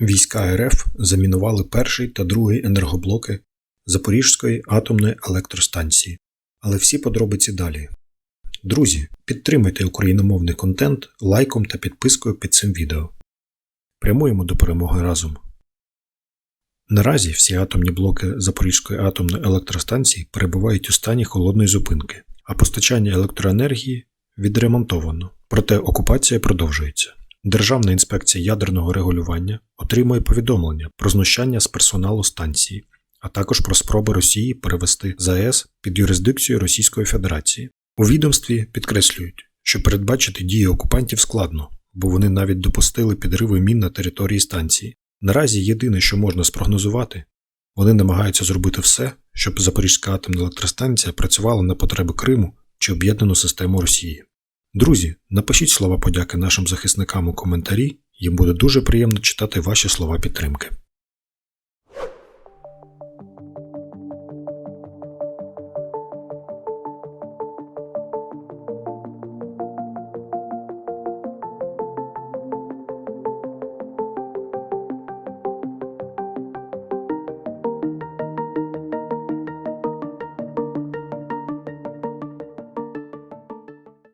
Війська РФ замінували перший та другий енергоблоки Запорізької атомної електростанції. Але всі подробиці далі. Друзі, підтримуйте україномовний контент лайком та підпискою під цим відео. Прямуємо до перемоги разом. Наразі всі атомні блоки Запорізької атомної електростанції перебувають у стані холодної зупинки, а постачання електроенергії відремонтовано. Проте окупація продовжується. Державна інспекція ядерного регулювання отримує повідомлення про знущання з персоналу станції, а також про спроби Росії перевести ЗАЕС під юрисдикцію Російської Федерації. У відомстві підкреслюють, що передбачити дії окупантів складно, бо вони навіть допустили підриви мін на території станції. Наразі єдине, що можна спрогнозувати, вони намагаються зробити все, щоб Запорізька атомна електростанція працювала на потреби Криму чи об'єднану систему Росії. Друзі, напишіть слова подяки нашим захисникам у коментарі, їм буде дуже приємно читати ваші слова підтримки.